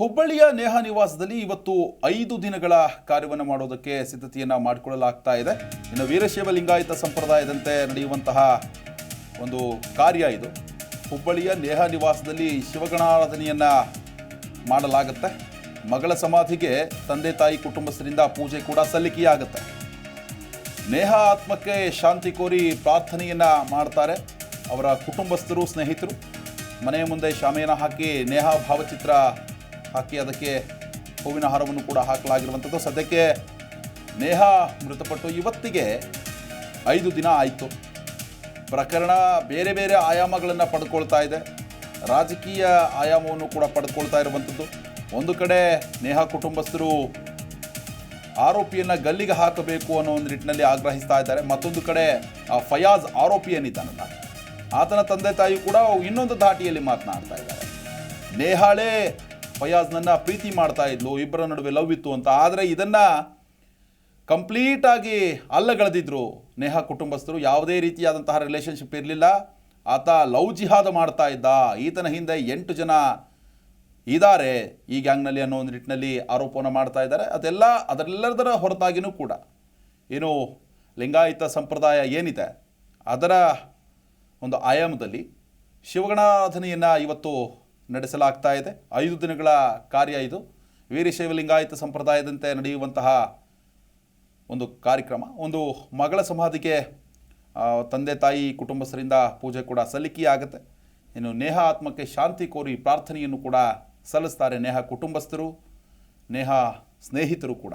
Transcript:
ಹುಬ್ಬಳ್ಳಿಯ ನೇಹ ನಿವಾಸದಲ್ಲಿ ಇವತ್ತು ಐದು ದಿನಗಳ ಕಾರ್ಯವನ್ನು ಮಾಡೋದಕ್ಕೆ ಸಿದ್ಧತೆಯನ್ನು ಮಾಡಿಕೊಳ್ಳಲಾಗ್ತಾ ಇದೆ. ಇನ್ನು ವೀರಶೈವ ಲಿಂಗಾಯತ ಸಂಪ್ರದಾಯದಂತೆ ನಡೆಯುವಂತಹ ಒಂದು ಕಾರ್ಯ ಇದು. ಹುಬ್ಬಳ್ಳಿಯ ನೇಹ ನಿವಾಸದಲ್ಲಿ ಶಿವಗಣಾರಾಧನೆಯನ್ನು ಮಾಡಲಾಗುತ್ತೆ. ಮಗಳ ಸಮಾಧಿಗೆ ತಂದೆ ತಾಯಿ ಕುಟುಂಬಸ್ಥರಿಂದ ಪೂಜೆ ಕೂಡ ಸಲ್ಲಿಕೆಯಾಗುತ್ತೆ. ನೇಹ ಆತ್ಮಕ್ಕೆ ಶಾಂತಿ ಕೋರಿ ಪ್ರಾರ್ಥನೆಯನ್ನ ಮಾಡ್ತಾರೆ. ಅವರ ಕುಟುಂಬಸ್ಥರು, ಸ್ನೇಹಿತರು. ಮನೆಯ ಮುಂದೆ ಶಾಮಿಯಾನ ಹಾಕಿ ನೇಹ ಭಾವಚಿತ್ರ ಹಾಕಿ ಅದಕ್ಕೆ ಹೂವಿನ ಹಾರವನ್ನು ಕೂಡ ಹಾಕಲಾಗಿರುವಂಥದ್ದು. ಸದ್ಯಕ್ಕೆ ನೇಹ ಮೃತಪಟ್ಟು ಇವತ್ತಿಗೆ ಐದು ದಿನ ಆಯಿತು. ಪ್ರಕರಣ ಬೇರೆ ಬೇರೆ ಆಯಾಮಗಳನ್ನು ಪಡ್ಕೊಳ್ತಾ ಇದೆ. ರಾಜಕೀಯ ಆಯಾಮವನ್ನು ಕೂಡ ಪಡ್ಕೊಳ್ತಾ ಇರುವಂಥದ್ದು. ಒಂದು ಕಡೆ ನೇಹ ಕುಟುಂಬಸ್ಥರು ಆರೋಪಿಯನ್ನು ಗಲ್ಲಿಗೆ ಹಾಕಬೇಕು ಅನ್ನೋ ಒಂದು ನಿಟ್ಟಿನಲ್ಲಿ ಆಗ್ರಹಿಸ್ತಾ ಇದ್ದಾರೆ. ಮತ್ತೊಂದು ಕಡೆ, ಆ ಫಯಾಜ್ ಆರೋಪಿ ಆತನ ತಂದೆ ತಾಯಿ ಕೂಡ ಇನ್ನೊಂದು ಧಾಟಿಯಲ್ಲಿ ಮಾತನಾಡ್ತಾ ಇದ್ದಾರೆ. ನೇಹಾಳೆ ಫಯಾಜ್ನನ್ನ ಪ್ರೀತಿ ಮಾಡ್ತಾ ಇದ್ಲು. ಇಬ್ಬರ ನಡುವೆ ಲವ್ ಇತ್ತು ಅಂತ. ಆದರೆ ಇದನ್ನು ಕಂಪ್ಲೀಟಾಗಿ ಅಲ್ಲಗಳೆದಿದ್ರು. ನೇಹಾ ಕುಟುಂಬಸ್ಥರು ಯಾವುದೇ ರೀತಿಯಾದಂತಹ ರಿಲೇಷನ್ಶಿಪ್ ಇರಲಿಲ್ಲ. ಆತ ಲವ್ ಜಿಹಾದ ಮಾಡ್ತಾ ಇದ್ದ. ಈತನ ಹಿಂದೆ ಎಂಟು ಜನ ಇದ್ದಾರೆ. ಈ ಗ್ಯಾಂಗ್ನಲ್ಲಿ ಅನ್ನೋ ಒಂದು ನಿಟ್ಟಿನಲ್ಲಿ ಆರೋಪವನ್ನು ಮಾಡ್ತಾ ಇದ್ದಾರೆ. ಅದೆಲ್ಲ ಅದರೆಲ್ಲದರ ಹೊರತಾಗಿಯೂ ಕೂಡ ಏನು ಲಿಂಗಾಯತ ಸಂಪ್ರದಾಯ ಏನಿದೆ, ಅದರ ಒಂದು ಆಯಾಮದಲ್ಲಿ ಶಿವಗಣಾರಾಧನೆಯನ್ನು ಇವತ್ತು ನಡೆಸಲಾಗ್ತಾ ಇದೆ. ಐದು ದಿನಗಳ ಕಾರ್ಯ ಇದು. ವೀರಶೈವ ಲಿಂಗಾಯತ ಸಂಪ್ರದಾಯದಂತೆ ನಡೆಯುವಂತಹ ಒಂದು ಕಾರ್ಯಕ್ರಮ. ಒಂದು ಮಗಳ ಸಮಾಧಿಗೆ ತಂದೆ ತಾಯಿ ಕುಟುಂಬಸ್ಥರಿಂದ ಪೂಜೆ ಕೂಡ ಸಲ್ಲಿಕೆಯಾಗುತ್ತೆ. ಇನ್ನು ನೇಹ ಆತ್ಮಕ್ಕೆ ಶಾಂತಿ ಕೋರಿ ಪ್ರಾರ್ಥನೆಯನ್ನು ಕೂಡ ಸಲ್ಲಿಸ್ತಾರೆ ನೇಹ ಕುಟುಂಬಸ್ಥರು, ನೇಹ ಸ್ನೇಹಿತರು ಕೂಡ.